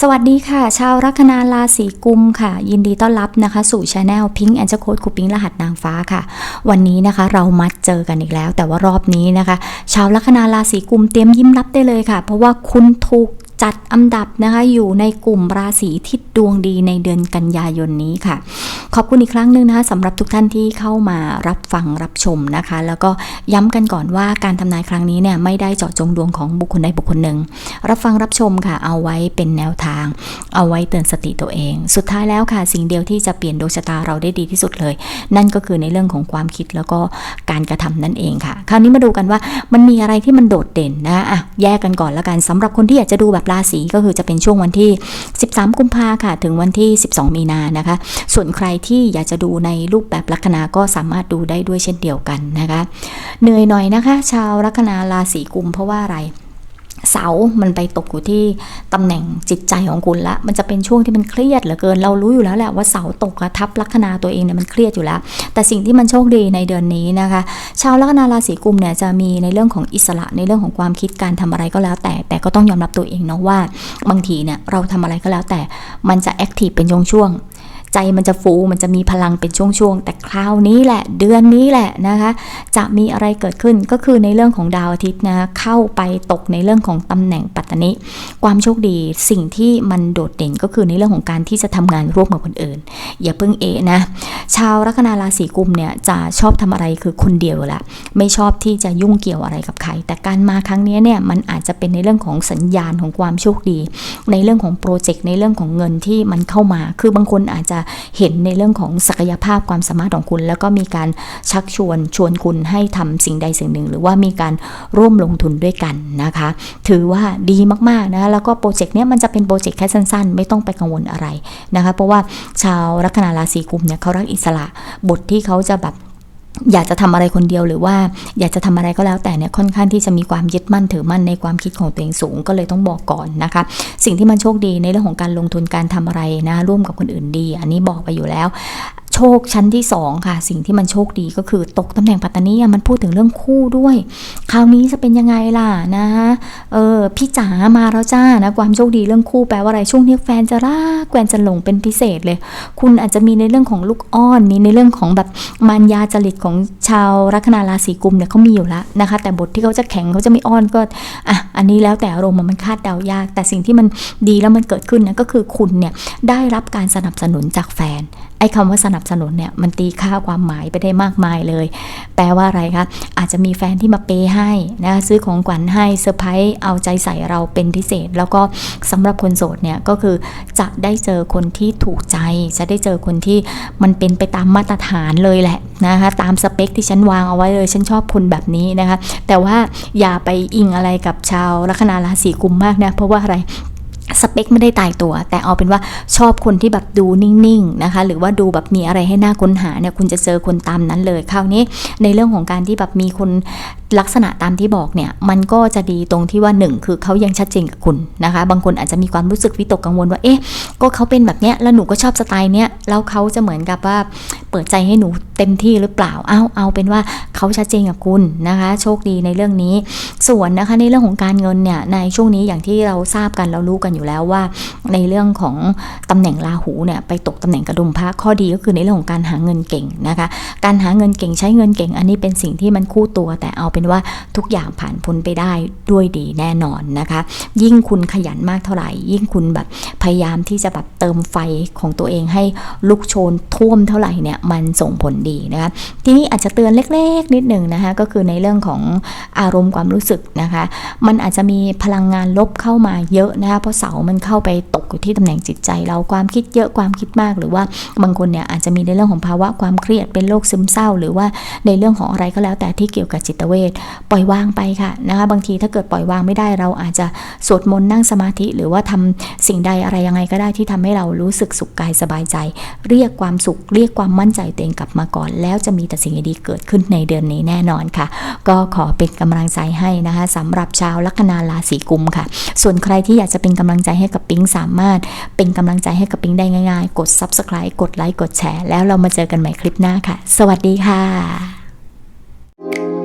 สวัสดีค่ะ ชาวลัคนาราศีกุมค่ะ ยินดีต้อนรับนะคะ สู่ช anel Pink and โค้ดคูปิงรหัสนางฟ้าค่ะ วันนี้นะคะเรามาเจอกันอีกแล้ว แต่ว่ารอบนี้นะคะ ชาวลัคนาราศีกุมเตรียมยิ้มรับได้เลยค่ะ เพราะว่าคุณถูก จัดอันดับนะคะอยู่ในกลุ่มราศีที่ดวงดีในเดือนกันยายนนี้ค่ะ ขอบคุณอีกครั้งหนึ่งนะคะสำหรับทุกท่านที่เข้ามารับฟังรับชมนะคะ แล้วก็ย้ำกันก่อนว่าการทำนายครั้งนี้เนี่ยไม่ได้เจาะจงดวงของบุคคลใดบุคคลหนึ่ง รับฟังรับชมค่ะ เอาไว้เป็นแนวทาง เอาไว้เตือนสติตัวเอง สุดท้ายแล้วค่ะ สิ่งเดียวที่จะเปลี่ยนดวงชะตาเราได้ดีที่สุดเลย นั่นก็คือในเรื่องของความคิดแล้วก็การกระทำนั่นเองค่ะ คราวนี้มาดูกันว่ามันมีอะไรที่มันโดดเด่นนะอะแยกกันก่อนและกันสำหรับคนที่อยากจะดูแบบราศีก็คือจะเป็นช่วงวันที่ 13 กุมภาค่ะ ถึงวันที่ 12 มีนานะคะ ส่วนใครที่อยากจะดูในรูปแบบลัคนาก็สามารถดูได้ด้วยเช่นเดียวกันนะคะ เหนื่อยหน่อยนะคะ ชาวลัคนาราศีกุมเพราะว่าอะไร เสา มันไปตกอยู่ที่ตำแหน่งจิตใจของคุณละ มันจะเป็นช่วงที่มันเครียดเหลือเกิน เรารู้อยู่แล้วแหละว่าเสาตกอะทับลัคนาตัวเองเนี่ยมันเครียดอยู่แล้ว แต่สิ่งที่มันโชคดีในเดือนนี้นะคะ ชาวลัคนาราศีกุมเนี่ยจะมีในเรื่องของอิสระในเรื่องของความคิดการทำอะไรก็แล้ว แต่ แต่ก็ต้องยอมรับตัวเองเนาะว่า บางทีเนี่ยเราทำอะไรก็แล้วแต่ มันจะแอคทีฟเป็นช่วง ใจมันจะฟูมันจะมีพลังเป็นช่วงๆ แต่คราวนี้แหละเดือนนี้แหละนะคะ จะมีอะไรเกิดขึ้นก็คือในเรื่องของดาวอาทิตย์นะเข้าไปตกในเรื่องของตำแหน่งปัตตนิความโชคดีสิ่งที่มันโดดเด่นก็คือในเรื่องของการที่จะทำงานร่วมกับคนอื่น อย่าเพิ่งเอะนะ ชาวลัคนาราศีกุมเนี่ยจะชอบทำอะไรคือคนเดียวละไม่ชอบที่จะยุ่งเกี่ยวอะไรกับใคร แต่การมาครั้งนี้เนี่ยมันอาจจะเป็นในเรื่องของสัญญาณของความโชคดี ในเรื่องของโปรเจกต์ในเรื่องของเงินที่มันเข้ามา คือบางคนอาจจะเห็นในเรื่องของศักยภาพความสามารถของคุณ แล้วก็มีการชักชวนชวนคุณให้ทำสิ่งใดสิ่งหนึ่ง หรือว่ามีการร่วมลงทุนด้วยกันนะคะ ถือว่าดีมากๆนะแล้วก็โปรเจกต์เนี้ยมันจะเป็นโปรเจกต์แค่สั้นๆ ไม่ต้องไปกังวลอะไรนะคะ เพราะว่าชาวลัคนาราศีกุมเนี่ยเขารักอิสระ บทที่เขาจะแบบอยากจะทำอะไรคนเดียวหรือว่าอยากจะทำอะไรก็แล้วแต่เนี่ยค่อนข้างที่จะมีความยึดมั่นถือมั่นในความคิดของตัวเองสูงก็เลยต้องบอกก่อนนะคะ สิ่งที่มันโชคดีในเรื่องของการลงทุนการทำอะไรนะร่วมกับคนอื่นดี อันนี้บอกไปอยู่แล้ว โชคชั้นที่ 2 ค่ะ สิ่งที่มันโชคดีก็คือตกตำแหน่งปัตตานีมันพูดถึงเรื่องคู่ด้วย คราวนี้จะเป็นยังไงล่ะนะเออพี่จ๋ามาแล้วจ้านะความโชคดีเรื่องคู่แปลว่าอะไรช่วงนี้แฟนจะรักแฟนจะหลงเป็นพิเศษเลย คุณอาจจะมีในเรื่องของลูกอ้อนมีในเรื่องของแบบมารยาจริตของชาวลัคนาราศีกุมเนี่ยเขามีอยู่แล้วนะคะ แต่บทที่เขาจะแข็งเขาจะไม่อ้อนก็อะอันนี้แล้วแต่อารมณ์มันคาดเดายาก แต่สิ่งที่มันดีแล้วมันเกิดขึ้นนะก็คือคุณเนี่ยได้รับการสนับสนุนจากแฟนไอ้คำว่าสนับสนุนเนี่ยมันตีค่าความหมายไปได้มากมายเลย แปลว่าอะไรคะอาจจะมีแฟนที่มาเปย์ให้นะซื้อของขวัญให้เซอร์ไพรส์เอาใจใส่เราเป็นพิเศษ แล้วก็สำหรับคนโสดเนี่ยก็คือจะได้เจอคนที่ถูกใจ จะได้เจอคนที่มันเป็นไปตามมาตรฐานเลยแหละนะคะตามสเปคที่ฉันวางเอาไว้เลยฉันชอบคนแบบนี้นะคะ แต่ว่าอย่าไปอิงอะไรกับชาวลัคนาราศีกุมมากนะเพราะว่าอะไร สเปคไม่ได้ตายตัว แต่เอาเป็นว่าชอบคนที่แบบดูนิ่งๆนะคะ หรือว่าดูแบบมีอะไรให้หน่าค้นหาเนี่ยคุณจะเจอคนตามนั้นเลยคราวนี้ในเรื่องของการที่แบบมีคนลักษณะตามที่บอกเนี่ยมันก็จะดีตรงที่ว่าหนึ่งคือเขายังชัดเจนกับคุณนะคะ บางคนอาจจะมีความรู้สึกวิตกกังวลว่าเอ๊ะก็เขาเป็นแบบเนี้ยแล้วหนูก็ชอบสไตล์เนี้ยแล้วเขาจะเหมือนกับว่าเปิดใจให้หนูเต็มที่หรือเปล่าเอาเอาเป็นว่าเขาชัดเจนกับคุณนะคะ โชคดีในเรื่องนี้ ส่วนนะคะในเรื่องของการเงินเนี่ยในช่วงนี้อย่างที่เราทราบกันเรารู้กันอยู่แล้วว่า ในเรื่องของตำแหน่งราหูเนี่ยไปตกตำแหน่งกระดุมพระข้อดีก็คือในเรื่องของการหาเงินเก่งนะคะ การหาเงินเก่งใช้เงินเก่ง อันนี้เป็นสิ่งที่มันคู่ตัว แต่เอาเป็นว่าทุกอย่างผ่านพ้นไปได้ด้วยดีแน่นอนนะคะ ยิ่งคุณขยันมากเท่าไหร่ ยิ่งคุณแบบพยายามที่จะแบบเติมไฟของตัวเองให้ลุกโชนท่วมเท่าไหร่เนี่ยมันส่งผลดีนะคะทีนี้อาจจะเตือนเล็กๆนิดหนึ่งนะคะก็คือในเรื่องของอารมณ์ความรู้สึกนะคะ มันอาจจะมีพลังงานลบเข้ามาเยอะนะคะเพราะเสามันเข้าไปตกอยู่ที่ตำแหน่งจิตใจ เราความคิดเยอะความคิดมาก หรือว่าบางคนเนี่ยอาจจะมีในเรื่องของภาวะความเครียดเป็นโรคซึมเศร้า หรือว่าในเรื่องของอะไรก็แล้วแต่ที่เกี่ยวกับจิตเวชปล่อยวางไปค่ะนะคะบางทีถ้าเกิดปล่อยวางไม่ได้เราอาจจะสวดมนต์นั่งสมาธิ หรือว่าทำสิ่งใดอะไรยังไงก็ได้ที่ทำให้เรารู้สึกสุขกายสบายใจ เรียกความสุข เรียกความมั่นใจตัวเองกลับมาก่อน แล้วจะมีแต่สิ่งดีเกิดขึ้นในเดือนนี้แน่นอนค่ะ ก็ขอเป็นกำลังใจให้นะคะสำหรับชาวลัคนาราศีกุมค่ะ ส่วนใครที่อยากจะเป็นกำลังลังใจให้กับปิ๊งสามารถเป็นกำลังใจให้กับปิ๊งได้ง่ายๆ กด subscribe กดไลค์กดแชร์แล้วเรามาเจอกันใหม่คลิปหน้าค่ะ สวัสดีค่ะ